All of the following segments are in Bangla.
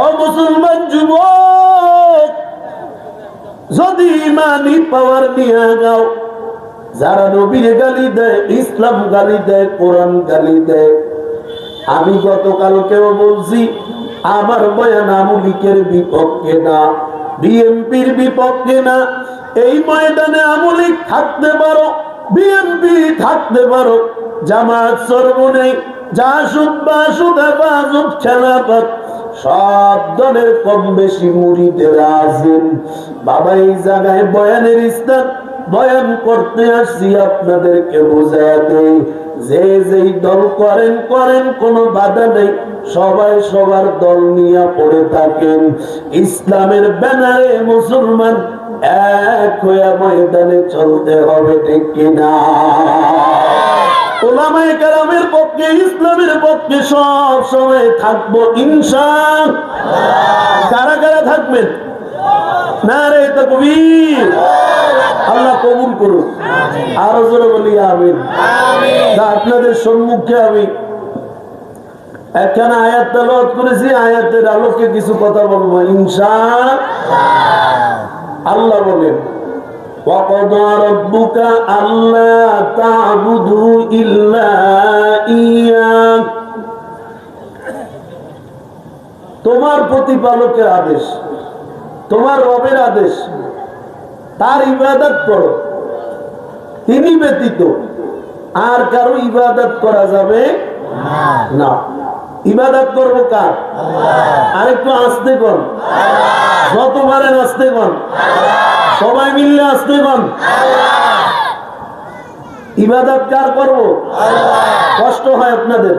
ও মুসলমান যুবক, যদি ইমানি পাওয়ার নিয়ে যাও যারা নবীর গালি দেয়, ইসলাম গালি দেয়, কোরআন গালি দেয়, আমি গতকালকেও বলছি, আমার বয়ান আমলিকের বিপক্ষে না, বিএনপির বিপক্ষে না, এই ময়দানে আমলিক থাকতে পারো, বিএনপি থাকতে পারো, জামাত সর্বনে যা সুদ বা সুদ খেলাফত সব দলের কম বেশি মুড়িদেরা আছেন বাবা এই জায়গায় বয়ানের স্থান বয়ান করতে আসছি, আপনাদেরকে বোঝাতে যে যেই দল করেন করেন, কোনো বাধা নেই। সবাই সবার দল নিয়ে পড়ে থাকেন। ইসলামের ব্যানারে মুসলমান এক হয়ে ময়দানে চলতে হবে, ঠিক কিনা? ওলামায়ে কেরামের পক্ষে ইসলামের পক্ষে সব সময় থাকব ইনসান কারা কারা থাকবেন? না রে তকবীর। আল্লাহ কবুল করুন আরও জোরে বলি আমিন। আপনাদের সম্মুখে আমি একখানা আয়াত তেলাওয়াত করেছি আয়াতের আলোকে কিছু কথা বলব ইনসা আল্লাহ বলেন وقضى ربك ألا تعبدوا إلا إياه তোমার প্রতিপালকের আদেশ তোমার রবের আদেশ তার ইবাদত করো তিনি ব্যতীত আর কারো ইবাদত করা যাবে না ইবাদত করবো কার আরেকটু আসতে কন যত পারেন আসতে কন সবাই মিললে আসতে কন ইবাদত কার করব? কষ্ট হয় আপনাদের।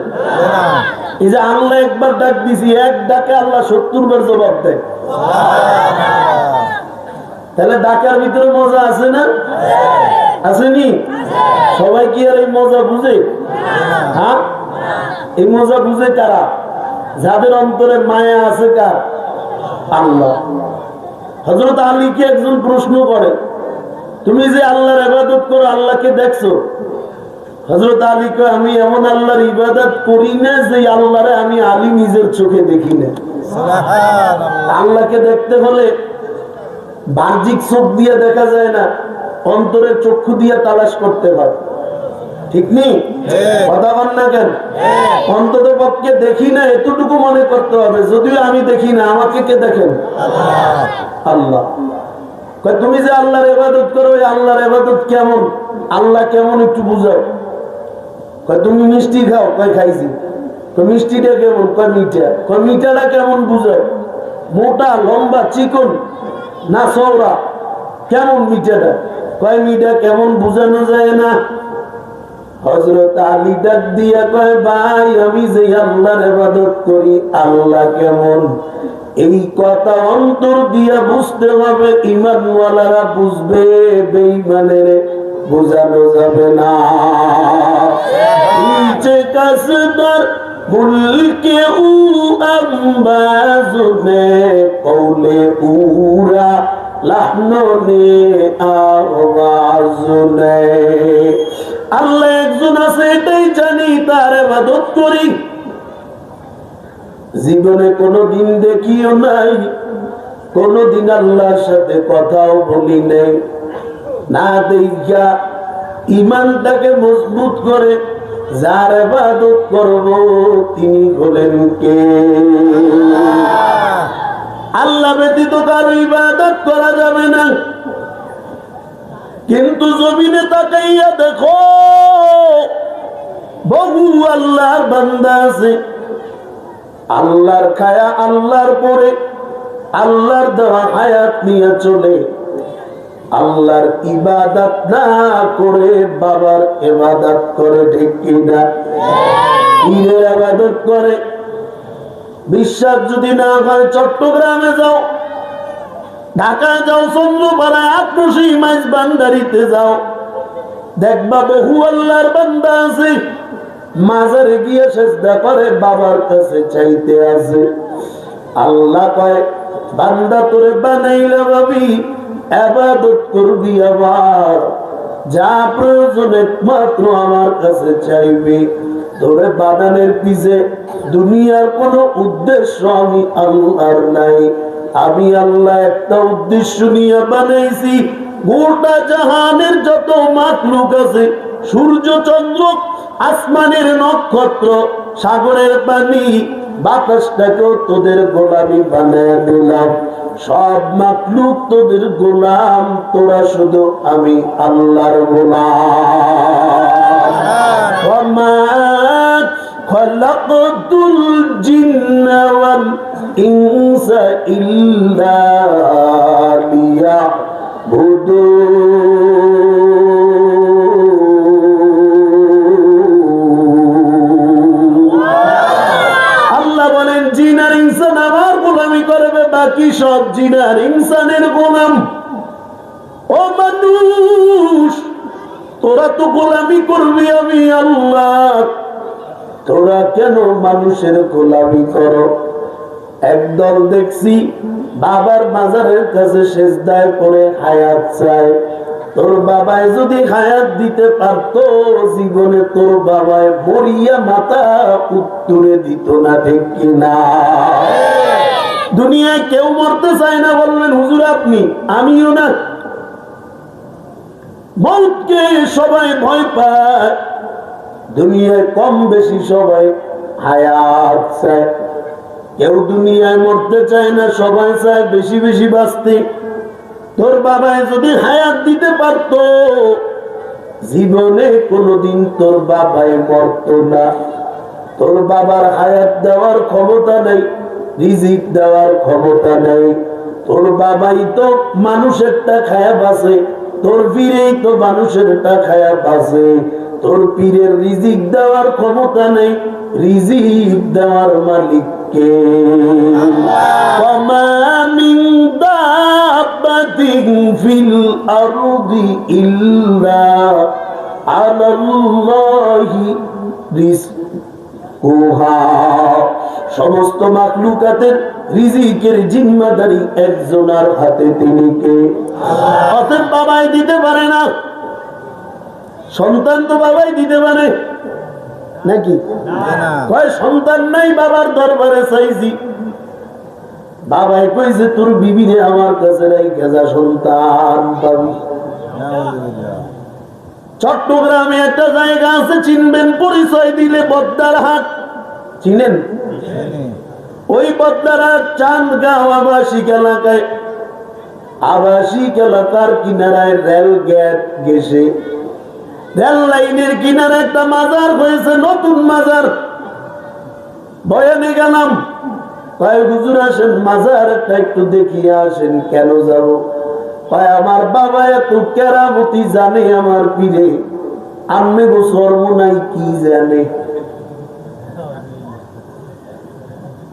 এই যে আল্লাহ একবার ডাক দিছি, এক ডাকে আল্লাহ সত্তর বার জবাব দেয়। তাহলে ডাকার ভিতরে মজা আছে না? আসেনি? সবাই কি আর এই মজা বুঝে? হ্যাঁ? এই মজা বুঝে কারা? যাদের অন্তরে মায়া আছে কার? আল্লাহ। হজরত আলীকে একজন প্রশ্ন করে তুমি যে আল্লাহর ইবাদত করো আল্লাহকে দেখছ? হজরত আলীকে আমি এমন আল্লাহর ইবাদত করি না যে আল্লাহরে আমি আলী নিজের চোখে দেখি না। আল্লাহকে দেখতে হলে বাহ্যিক চোখ দিয়ে দেখা যায় না অন্তরের চক্ষু দিয়ে তালাশ করতে হয়। ঠিক নেই কথা বল না কেন? অন্তত পক্ষে দেখি না এতটুকু মনে করতে হবে। যদিও আমি দেখি না আমাকে কে দেখেন? আল্লাহ তুমি যে আল্লাহর এবাদত করো ওই আল্লাহর এবাদত কেমন? আল্লাহ কেমন একটু বুঝাও। কয়, তুমি মিষ্টি খাও? কয়, খাইছি। মিষ্টিটা কেমন? কয়, মিঠা। কয়, মিঠাটা কেমন বুঝাও? মোটা, লম্বা, চিকন না চওড়া? কেমন মিঠাটা? কয়, মিঠা কেমন বুঝানো যায় না? হজরত আলী ডাক দিয়া কয়, ভাই, আমি যে আল্লাহর ইবাদত করি, আল্লাহ কেমন? এই কথা অন্তর দিয়া বুঝতে হবে, ইমানওয়ালারা বুঝবে, বেঈমানের বোঝানো যাবে না। নিচে কাছে কাসদার মুলকে উ আম্বাজুনে কৌলে উরা, লাহননে আওয়াজুনে। আল্লাহ একজন আছে এটাই জানি তার ইবাদত করি। জীবনে কোনোদিন দেখিও নাই কোনোদিন আল্লাহর সাথে কথাও বলি নাই। না দেখা ইমানটাকে মজবুত করে যার ইবাদত করব তিনি হলেন কে? আল্লাহ ব্যতীত কারও ইবাদত করা যাবে না। কিন্তু জমিনে তাকাইয়া দেখো, বহু আল্লাহর বান্দা আছে। আল্লাহর খায়া আল্লাহর পরে, আল্লাহর দেওয়া হায়াত নিয়ে চলে। আল্লাহর ইবাদত না করে বাবার ইবাদত করে, ঠিক কিনা পীরের ইবাদত করে। বিশ্বাস যদি না হয়, চট্টগ্রামে যাও। ঢাকা যাও চন্দ্রপাড়ায় আক্রোশী মাইজ বান্দারিতে যাও। দেখবা বহু আল্লাহর বান্দা আছে, মাজারে গিয়ে চেষ্টা করে, বাবার কাছে চাইতে আছে। আল্লাহ কয়, বান্দা তোরে বানাইলে ভাবি, আবাদত করবি আবার। যা প্রয়োজন একমাত্র আমার কাছে চাইবে। তোরে বানানের পিছে দুনিয়ার কোনো উদ্দেশ্য আমি আল্লাহর নাই। আমি আল্লাহ একটা উদ্দেশ্য নিয়ে বানাইছি গোটা জাহানের যত মাতলুক আছে সূর্য চন্দ্র আসমানের নক্ষত্র সাগরের পানি বাতাসটাকেও তোদের গোলামি বানায় দিলাম। সব মাতলুক তোদের গোলাম তোরা শুধু আমি আল্লাহর গোলাম। خلقت الجن والإنس إلا ليعبدون আল্লাহ বলেন জিন আর ইনসান আমার গোলামি করবে বাকি সব জিন আর ইনসানের গোলাম ও মানুষ তোরা তো গোলামি করবি আমি আল্লাহ তোরা কেন মানুষের গোলামি করো? একদল দেখছি বাবার মাজারের কাছে শেষদায় করে হায়াত চায়। তোর বাবায় যদি হায়াত দিতে পারতো, জীবনে তোর বাবায় মরিয়া মাথা উত্তরে দিত না, ঠিক কিনা দুনিয়ায় কেউ মরতে চায় না, বললেন, হুজুর আপনি, আমিও না। মৌতকে সবাই ভয় পায়। দুনিয়ায় কম বেশি সবাই হায়াত চায়। কেউ দুনিয়ায় মরতে চায় না, সবাই চায় বেশি বেশি বাঁচতে। তোর বাবায় যদি হায়াত দিতে পারত, জীবনে কোনোদিন তোর বাবায় মরত না। তোর বাবার হায়াত দেওয়ার ক্ষমতা নেই, রিজিক দেওয়ার ক্ষমতা নেই। তোর বাবাই তো মানুষেরটা খায়া বাসে তোর পীরেই তো মানুষেরটা খায়া বাসে তোর পীরের রিজিক দেওয়ার ক্ষমতা নেই, রিজিক দেওয়ার মালিক কে সমস্ত মাকলুকাতের রিজিকের জিম্মাদারি একজনার হাতে তিনি কে? অতএব বাবাই দিতে পারে না। সন্তান তো বাবাই দিতে পারে। নাকি? কয় সন্তান নাই বাবার দরবারে চাইছি। বাবাই কইছে তোর বিবিরে আমার কাছে রাই গেজা সন্তান পাবি। চট্টগ্রামে একটা জায়গা আছে চিনবেন পরিচয় দিলে বদ্দার হাট। চিনেন? ওই বদ্দার চাঁদগাঁও আবাসিক এলাকায়। আবাসিক এলাকার কিনারায় রেল গেট গেছে। রেল লাইনের কিনারে একটা মাজার হয়েছে, নতুন মাজার। গেলাম হুজুর আসেন একটা দেখিয়ে আসেন, কেন যাব? আমার বাবা এত কেরামতি জানে আমার পীরে। আম্মে গো সর্বনাই কি জানে?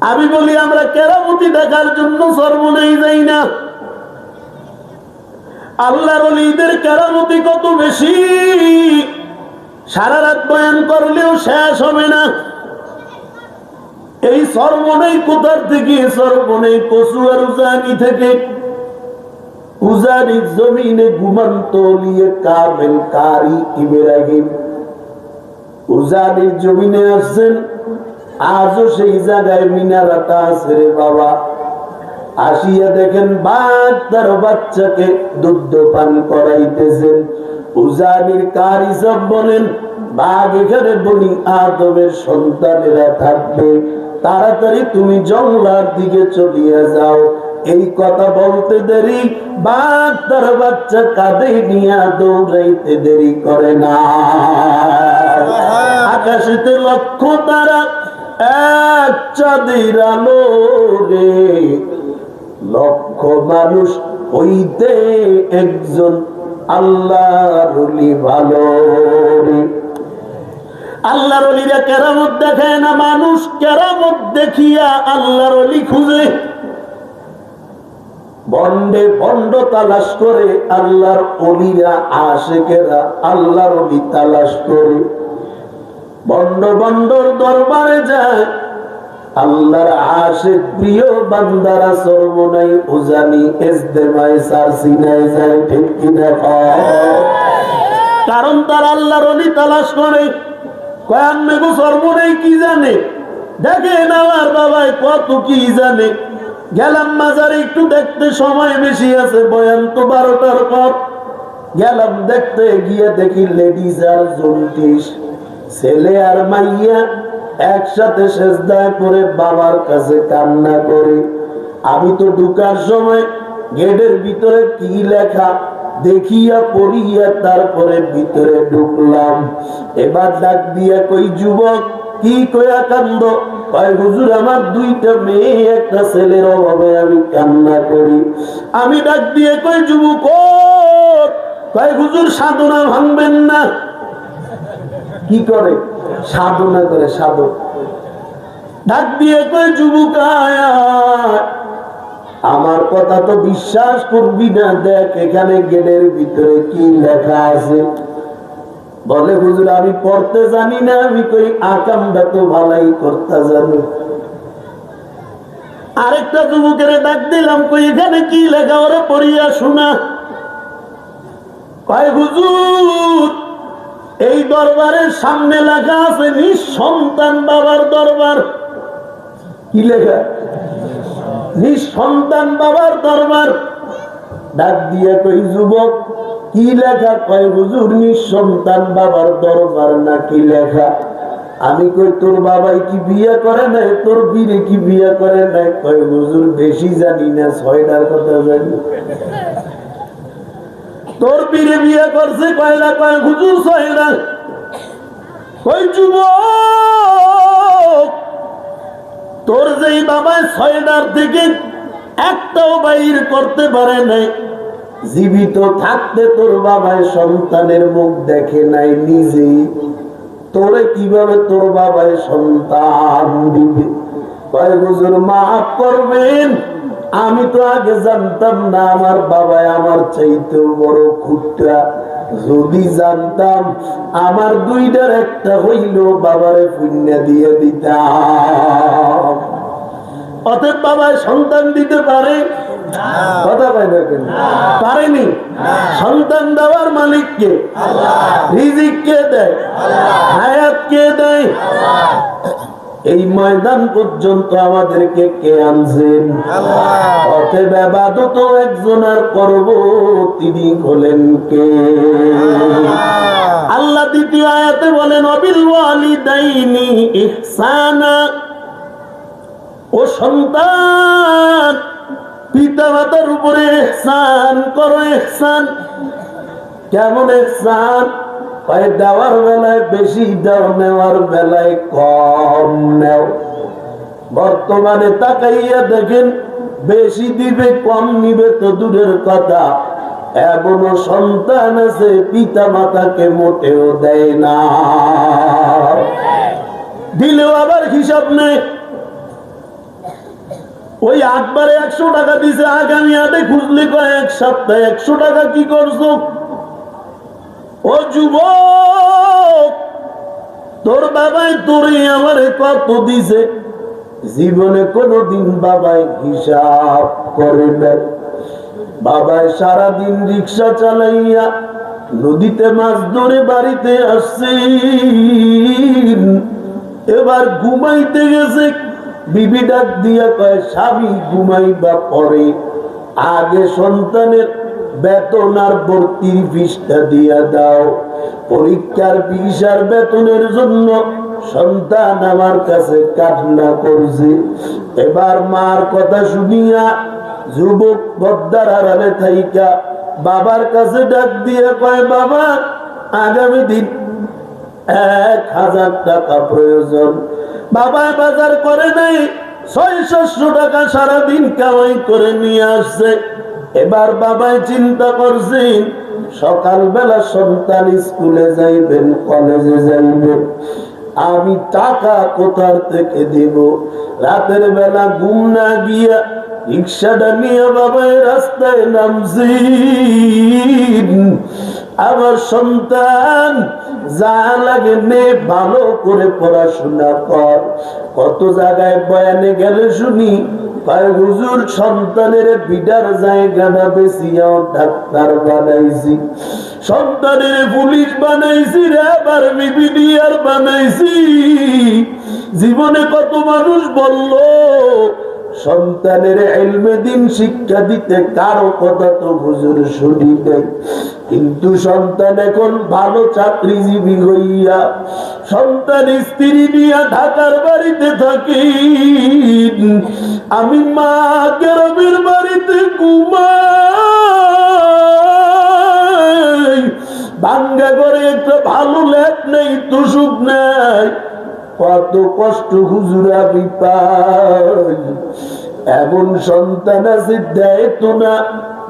আমি বলি, আমরা কেরামতি দেখার জন্য সর্বনাই যাই না। আল্লাহর অলিদের কেরামতি কত বেশি? সারা রাত বয়ান করলেও শেষ হবে না। এই সর্বনেই কোথার থেকে সর্বনেই কচুয়ার উজানি থেকে। উজানি জমিনে ঘুমন্ত লিয়ে কামেল কারি ইব্রাহিম। উজানির জমিনে আসছেন। আজও সেই জায়গায় মিনারাটা আছে রে বাবা। আসিয়া দেখেন বাঘ তার বাচ্চাকে দুধ পান করাইতেছেন। উজানির কারি সব বলেন বাঘ এখানে বনি আদমের সন্তানেরা থাকবে। তাড়াতাড়ি তুমি জঙ্গলার দিকে চলিয়ে যাও। এই কথা বলতে দেরি বাঘ তার বাচ্চা কাঁধে নিয়ে দৌড়াইতে দেরি করে না। আকাশেতে লক্ষ্য তারা এক চাঁদের আলো রে লক্ষ মানুষ হইতে একজন আল্লাহর ভালো আল্লাহর অলিরা কেরামত দেখায় না, মানুষ কেরামত দেখিয়া আল্লাহর অলি খুঁজে। বন্ডে বন্ড তালাশ করে আল্লাহর অলিরা আল্লাহর অলি তালাশ করে। বন্ড বন্ডর দরবারে যায় আল্লাহর আশে প্রিয় বান্দারা সর্বনাই উজানি এজদেমায় সারসিনায় যায়, ঠিক কি দেখো কারণ তার আল্লাহর অলি তালাশ করে। কয়ান্নে গো সর্বনেই কি জানে? দেখেন আমার বাবাই কত কি জানে। গেলাম মাজারে একটু দেখতে সময় বেশি আছে, বয়ান তো বারোটার পর। গেলাম দেখতে, গিয়ে দেখি লেডিস আর জন্টিস ছেলে আর মাইয়া একসাথে সেজদায় করে বাবার কাছে কান্না করে। আমি তো ঢুকার সময় গেটের ভিতরে কি লেখা দেখিয়া পড়িয়া তারপরে ভিতরে ঢুকলাম। এবার ডাক দিয়া কই, যুবক, কি কয়া কান্দ? কয়, হুজুর, আমার দুইটা মেয়ে, একটা ছেলের অভাবে আমি কান্না করি। আমি ডাক দিয়ে কই, যুবক কয়, হুজুর, সাধনা ভাঙবেন না। কি করে? সাধনা করে সাধক ডাক দিয়ে কই যুবক। আমার কথা তো বিশ্বাস করবি না। দেখ, এখানে গেটের ভিতরে কি লেখা আছে? বলে, হুজুর, আমি পড়তে জানি না। আমি কই, আকামটা তো ভালাই করতে জানি। আরেকটা যুবকের ডাক দিলাম, কই, এখানে কি লেখা? ওরে পড়িয়া শোনা। কয়, হুজুর এই দরবারের সামনে লেখা আছে, নিঃসন্তান বাবার দরবার। কি লেখা? নিঃসন্তান বাবার দরবার। ডাক দিয়ে কই, যুবক, কি লেখা? কয়, হুজুর, নিঃসন্তান বাবার দরবার না কি লেখা? আমি কই, তোর বাবাই কি বিয়ে করে নাই? তোর বীরে কি বিয়ে করে নাই? কয়, হুজুর, বেশি জানি না, ছয়টার কথা জানি। তোর বীরে বিয়ে করছে কয়লা কয়, হুজুর ছয়টা কই যুবক, তোর যেই বাবা ছয়টার থেকে একটাও বাইর করতে পারে নাই, জীবিত থাকতে তোর বাবায় সন্তানের মুখ দেখে নাই নিজেই, তোরে কীভাবে তোর বাবায় সন্তান দিবে? কয়, হুজুর, মাফ করবেন। আমি তো আগে জানতাম না আমার বাবা আমার চাইতেও বড় খুঁটটা যদি জানতাম আমার দুইটার একটা হইল বাবারে পুণ্যা দিয়ে দিতাম। অতএব বাবায় সন্তান দিতে পারে? কথা পাই না কেন? পারেনি? সন্তান দেওয়ার মালিক কে? রিজিক কে দেয়? হায়াত কে দেয়? এই ময়দান পর্যন্ত আমাদেরকে কে আনছেন? আবাদত একজন আর করব তিনি হলেন কে? আল্লাহ। দ্বিতীয় আয়াতে বলেন অবিল ওয়ালিদাইনি ইহসানা। ও সন্তান পিতা মাতার উপরে এহসান করো এহসান কেমন এহসান পায়ে দেওয়ার বেলায়, বেশি দাও নেওয়ার বেলায় কম নেও। বর্তমানে তাকাইয়া দেখেন, বেশি দিবে, কম নিবে তো দূরের কথা। এমনও সন্তান আছে পিতা মাতাকে মোটেও দেয় না। দিলেও আবার হিসাব নেই। ওই আটবারে একশো টাকা দিছে, আগামী আটে খুঁজলে কয়, এক সপ্তাহে একশো টাকা কি করছ? ও যুবক, তোর বাবাই তোরে আমারে কত দিছে? জীবনে কোনদিন বাবাই হিসাব করে নাই। বাবাই সারাদিন রিক্সা চালাইয়া নদীতে মাছ ধরে বাড়িতে আসছে এবার ঘুমাইতে গেছে। বিবি ডাক দিয়া কয়, স্বামী, ঘুমাইবা পরে। আগে সন্তানের বেতন আর ভর্তির ফিসটা দিয়া দাও। পরীক্ষার ফিস আর বেতনের জন্য সন্তান আমার কাছে কান্না করছে। এবার মার কথা শুনিয়া যুবক বদ্দার আড়ালে থাইকা বাবার কাছে ডাক দিয়ে কয়, বাবা, আগামী দিন এক হাজার টাকা প্রয়োজন। বাবা বাজার করে নাই ছয় সাতশো টাকা সারাদিন কামাই করে নিয়ে আসছে। এবার বাবাই চিন্তা করছেন, সকালবেলা সন্তান স্কুলে যাইবেন, কলেজে যাইবেন। আমি টাকা কোথার থেকে দেব? রাতের বেলা ঘুম না গিয়া রিক্সাটা নিয়ে বাবাই রাস্তায় নামছি আমার সন্তান, যা লাগে নে, ভালো করে পড়াশোনা কর। কত জায়গায় বয়ানে গেলে শুনি হুজুর, সন্তানের বিডার ডাক্তার বানাইছি। সন্তানের পুলিশ বানাইছি আবার বিবিডিআর বানাইছি। জীবনে কত মানুষ বলল সন্তানের এলমে দিন শিক্ষা দিতে কারও কথা তো হুজুর শুনি কিন্তু সন্তান এখন ভালো চাকরিজীবী হইয়া সন্তান স্ত্রী নিয়ে ঢাকার বাড়িতে থাকি। আমি মা গেরবের বাড়িতে ঘুমাই। ভাঙ্গা করে একটা ভালো ল্যাপ নেই তুসুক নাই। কত কষ্ট হুজুর আমি এমন সন্তান আছে, দেয় তো না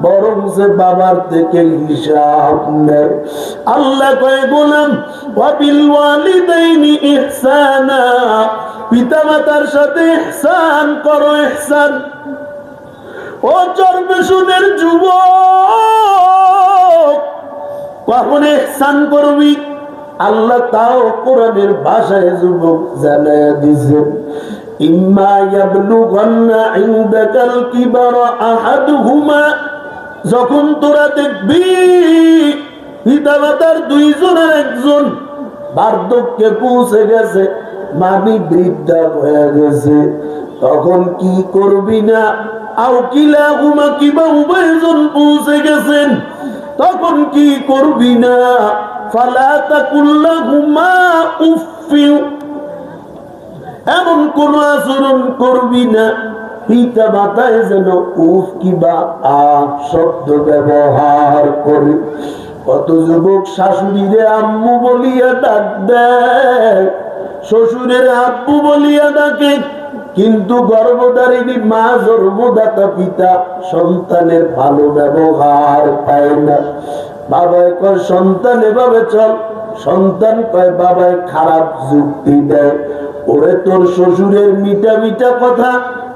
বরং সে বাবার থেকে হিসাব নেয়। আল্লাহ কয়ে বলেন ইহসানা। পিতামাতার সাথে ইহসান করো, ইহসান। ও চর্মেশুনের যুবক, কখন ইহসান করবি? আল্লাহ তাও কোরআনের ভাষায় যুবক জানায় দিছেন ইম্মা ইয়াবলুগান্না ইনদাকাল কিবারা আহাদুহুমা যখন তোরা দেখবি পিতামাতার দুইজনের একজন বার্ধক্যে পৌঁছে গেছে, মানি বৃদ্ধা হয়ে গেছে, তখন কি করবি না? আও কিলা হুমা কিবা উভয়জন পৌঁছে গেছেন তখন কি করবি না? এমন কোন আচরণ করবি না। পিতা মাতায় যেন উফ কিবা আ শব্দ ব্যবহার করে। কত যুবক শাশুড়িরে আম্মু বলিয়া ডাক দেয়, শ্বশুরের আব্বু বলিয়া ডাকে। কিন্তু গর্ভধারিণী মা জন্মদাতা পিতা সন্তানের ভালো ব্যবহার পায় না। বাবায় কয়, সন্তান এভাবে চল। সন্তান কয় বাবায় খারাপ যুক্তি দেয়। ওরে তোর শ্বশুরের মিঠা মিঠা কথা,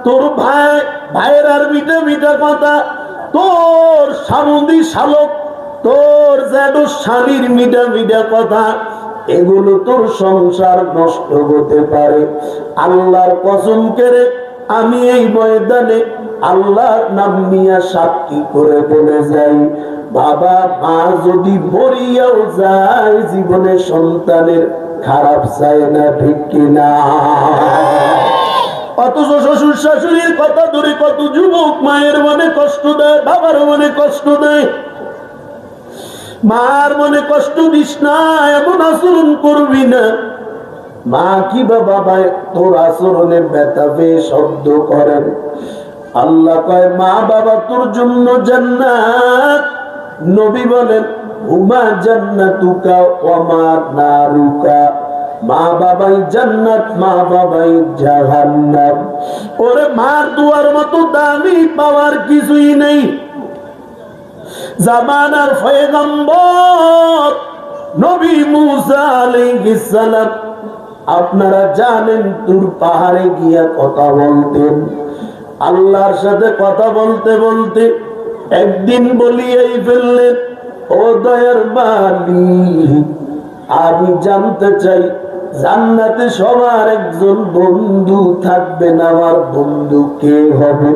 তোর ভাই, ভাইয়ের আর মিঠা মিঠা কথা, তোর সামুদি শালক, তোর যেন স্বামীর মিঠা মিঠা কথা, এগুলো তোর সংসার নষ্ট হতে পারে। আল্লাহর কসম কেড়ে আমি এই ময়দানে আল্লাহর নাম নিয়ে সাক্ষী করে বলে যাই। বাবা মা যদি মরিয়াও যায়, জীবনে সন্তানের খারাপ চায় না, ঠিক অথচ শ্বশুর শাশুড়ির কথা ধরে কত যুবক মায়ের মনে কষ্ট দেয়, বাবার মনে কষ্ট দেয়। মার মনে কষ্ট দিস না, এমন আচরণ করবি না। মা কি বাবা, তোর আচরণে ব্যথা শব্দ করেন। আল্লাহ কয়, মা বাবা, তোর জন্য জান্নাত। নবী বলেন হুমা জান্নাতুকা নারুকা। মা বাবাই জান্নাত, মা বাবাই জাহান্নাম। ওরে মার দুয়ার মতো দামি পাওয়ার কিছুই নেই। জামানার ফয়গম্বর নবী আলাইহিস সালাম, আপনারা জানেন তুর পাহাড়ে গিয়া কথা বলতেন। আল্লাহর সাথে কথা বলতে বলতে একদিন বলিয়াই ফেললেন ও দয়ার মালিক আমি জানতে চাই, জান্নাতে সবার একজন বন্ধু থাকবেন আমার বন্ধু কে হবে?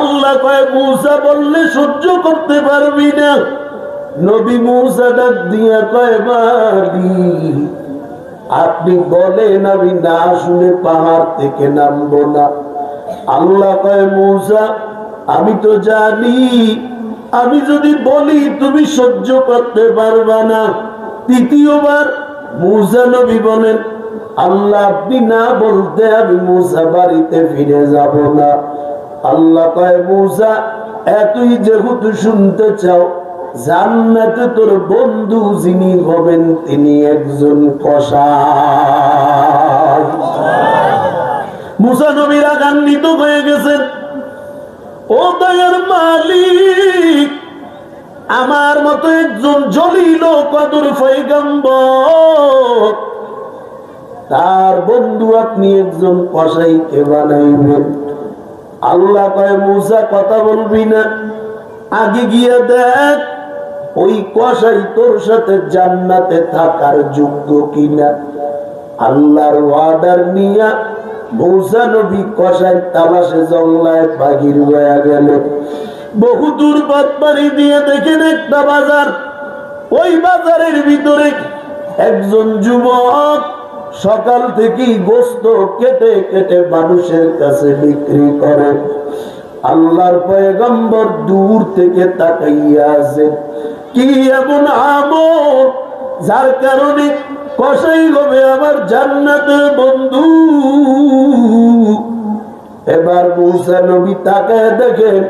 আল্লাহ কয়, মূসা বললে সহ্য করতে পারবি না। নবী মূসা ডাক দিয়া কয় মালিক আপনি বলেন, আমি না শুনে পাহাড় থেকে নামবো না। আল্লাহ কয়, মূসা আমি তো জানি, আমি যদি বলি তুমি সহ্য করতে পারবা না। তৃতীয়বার মুসা নবী বলেন, আল্লাহ, আপনি না বলতে আমি মুসা বাড়িতে ফিরে যাব না। আল্লাহ কয়, মুসা, এতই যেহেতু শুনতে চাও, জান্নাতে তোর বন্ধু যিনি হবেন তিনি একজন কষা মুসা নবীর আগান্বিত হয়ে গেছেন। ও দয়ার মালিক, আমার মতো একজন জলিল কদর ফৈগম্বর তার বন্ধু আপনি একজন কসাইকে বানাইবেন? আল্লাহ কয়, মুসা, কথা বলবি না। আগে গিয়ে দেখ, ওই কসাই তোর সাথে জান্নাতে থাকার যোগ্য কিনা। আল্লাহর ওয়ার্ডার নিয়া মৌসা নবী কষাই তালাশে হয়ে গেল। বহু দূর দিয়ে দেখেন একটা বাজার। ওই বাজারের ভিতরে একজন যুবক সকাল থেকেই গোস্ত কেটে কেটে মানুষের কাছে বিক্রি করে। আল্লাহর পয়গম্বর দূর থেকে তাকাইয়া আছে। কি এমন আমল, যার কারণে কষাই হবে আমার জান্নাতের বন্ধু। এবার মৌসা নবী তাকায় দেখেন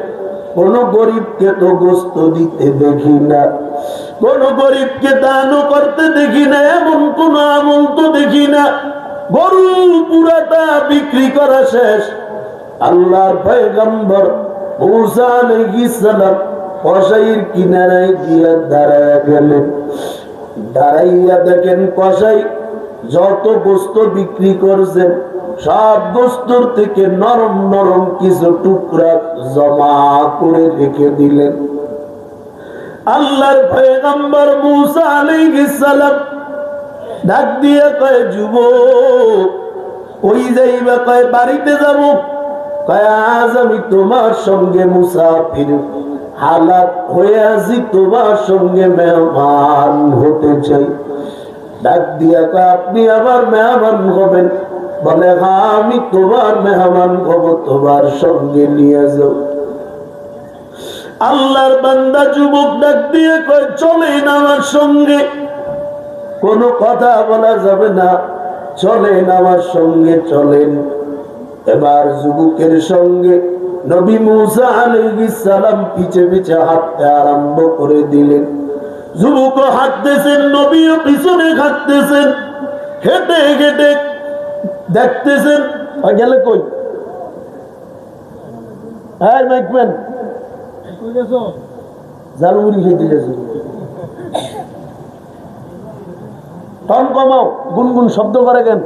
কোন গরিবকে তো গোস্ত দিতে দেখি না। কোন গরিবকে দানও করতে দেখি না, এমন কোন আমল তো দেখি না। গরু পুরাটা বিক্রি করা শেষ। আল্লাহর পয়গম্বর মূসা আলাইহিস সালাম কসাইয়ের কিনারায় গিয়ে দাঁড়ায় গেলেন। দাঁড়াইয়া দেখেন কসাই, যত গোস্ত বিক্রি করছেন, সব গোস্তর থেকে নরম নরম কিছু টুকরা জমা করে রেখে দিলেন। আল্লাহর পয়গম্বর মুসা ডাক দিয়ে কয় যুব ওই যাইবা? কয়, বাড়িতে যাব? কয়, আজ আমি তোমার সঙ্গে মুসাফির হালাত হয়ে আছি, তোমার সঙ্গে মেহমান হতে চাই। ডাক দিয়া আপনি আবার মেহমান হবেন? বলে হ্যাঁ আমি তোমার মেহমান হব, তোমার সঙ্গে নিয়ে যাও। আল্লাহর বান্দা যুবক ডাক দিয়ে কয়, চলেন আমার সঙ্গে। কোনো কথা বলা যাবে না। চলেন আমার সঙ্গে, চলেন। এবার যুবকের সঙ্গে নবী মুসা আলাইহিস সালাম পিছে পিছে হাঁটতে আরম্ভ করে দিলেন। যুবক হাঁটতেছেন, নবীও পিছনে হাঁটতেছেন, হেঁটে হেঁটে দেখতেছেন। গেলে কই? হ্যাঁ মাইকম্যান। জালমুড়ি খেতে গেছে। টন কমাও গুনগুন শব্দ করে কেন?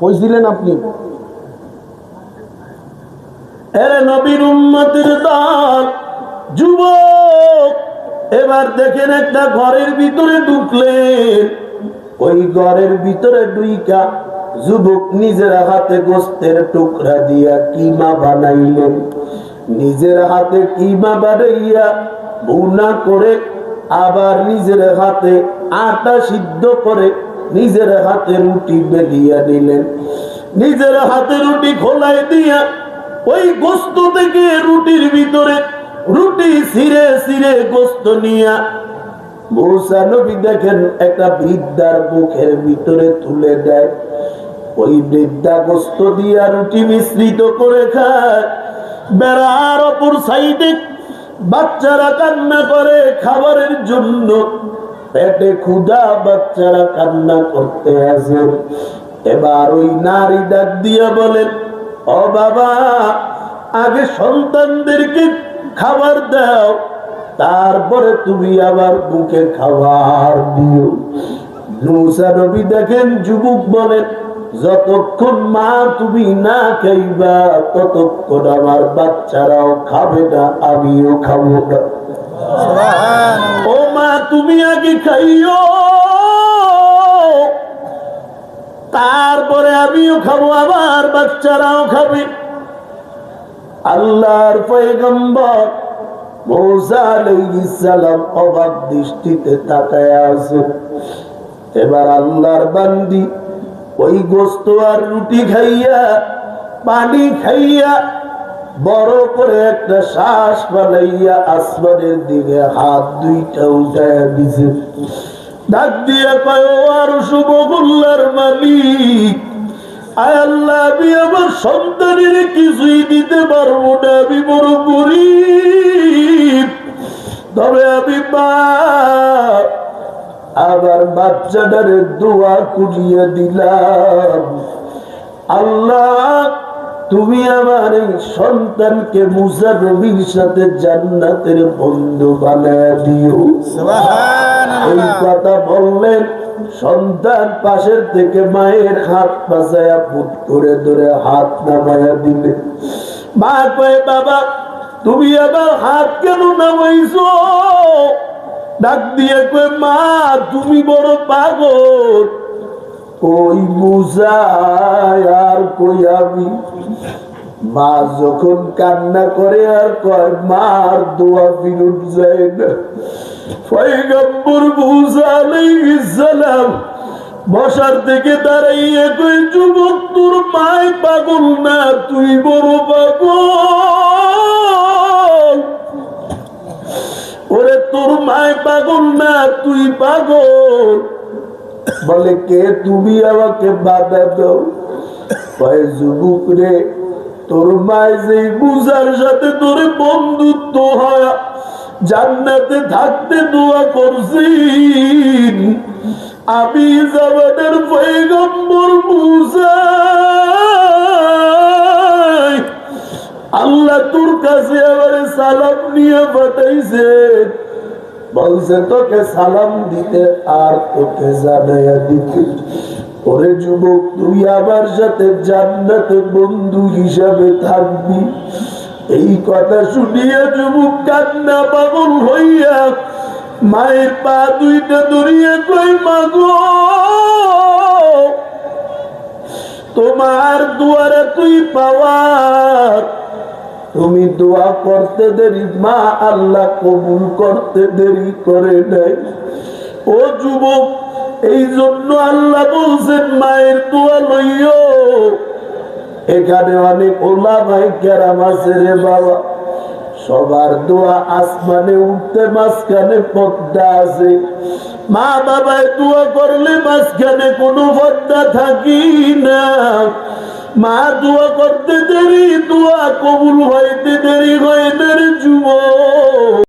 কইছিলেন আপনি? এরে নবীর উম্মতের দল, যুবক, এবার দেখেন একটা ঘরের ভিতরে ঢুকলেন। ওই ঘরের ভিতরে যুবক নিজের হাতে গোস্তের টুকরা দিয়া কিমা বানাইলেন। নিজের হাতে কিমা বানাইয়া বুনা করে আবার নিজের হাতে আটা সিদ্ধ করে নিজের হাতে রুটি বেরিয়ে নিলেন নিজের হাতে রুটি খোলাই দিয়া ওই গোস্ত থেকে রুটির ভিতরে রুটি ছিঁড়ে ছিঁড়ে গোস্ত নিয়া মৌসা নবী দেখেন একটা বৃদ্ধার মুখের ভিতরে তুলে দেয়। ওই বৃদ্ধা গোস্ত দিয়া রুটি মিশ্রিত করে খায়। বেড়ার অপর সাইডে বাচ্চারা কান্না করে খাবারের জন্য। পেটে ক্ষুধা বাচ্চারা কান্না করতে আসে। এবার ওই নারী ডাক দিয়ে বলেন ও বাবা আগে সন্তানদেরকে খাবার দাও তারপরে তুমি আবার বুকে খাবার দিও। নবী দেখেন যুবক বলেন যতক্ষণ মা তুমি না খাইবা ততক্ষণ আমার বাচ্চারাও খাবে না আমিও খাব না। ও মা তুমি আগে খাইও। তারপরে আমিও খাব, আবার বাচ্চারাও খাবে। আল্লাহর পয়গম্বর দৃষ্টিতে এবার আল্লাহর বান্দি ওই আর রুটি খাইয়া, পানি খাইয়া, বড় করে একটা শ্বাস পালাইয়া আসমানের দিকে হাত দুইটা উঠাইয়া দিছে। ডাক দিয়ে কয় আর শুভ গোল্লার মালিক, আয় আল্লাহ, আমি আমার সন্তানের কিছুই দিতে পারব না, আমি বড় গরিব। তবে আমি মা আবার বাচ্চাটারে দোয়া কুড়িয়ে দিলাম। আল্লাহ, তুমি আমার এই সন্তানকে মুসা রবির সাথে জান্নাতের বন্ধু বানায় দিও। বললেন, সন্তান পাশের থেকে মায়ের হাত করে ধরে হাত মা কয়ে, বাবা, তুমি আবার হাত কেন নামাইছো? ডাক দিয়ে কয়ে, মা, তুমি বড় পাগল। কই বুঝায় আর কই আমি? মা যখন কান্না করে আর কয়, মার দোয়া ফিরুট যায় না পয়গম্বর মুসা বসার থেকে যুবক, তোর মায় পাগল না, তুই বড় পাগল। ওরে, তোর মায় না, তুই পাগল। বলে, কে তুমি আমাকে বাধা দাও? যুবক রে তোর মায় বুঝার সাথে তোর বন্ধুত্ব হয়, জান্নাতে থাকতে দোয়া করছি। আমি পয়গম্বর মুসাই আল্লাহ তোর কাছে আমার সালাম নিয়ে পাঠাইছে। বলছে, তোকে সালাম দিতে আর তোকে জানাইয়া দিতে। ওরে যুবক, তুই আমার সাথে জান্নাতে বন্ধু হিসাবে থাকবি। এই কথা শুনিয়া যুবক কান্না পাগল হইয়া মায়ের পা দুইটা ধরিয়া কই মাগো তোমার দুয়ারে তুই পাওয়ার। তুমি দোয়া করতে দেরি, মা আল্লাহ কবুল করতে দেরি করে নাই। ও যুবক এই জন্য আল্লাহ বলছেন, মায়ের দোয়া লইও। এখানে অনেক ওলা ভাই কেরাম আছে রে বাবা। সবার দোয়া আসমানে উঠতে মাঝখানে পদ্মা আছে। মা বাবায় দোয়া করলে মাঝখানে কোনো পদ্মা থাকি না। মা দোয়া করতে দেরি, দোয়া কবুল হইতে দেরি হয় না রে যুবক।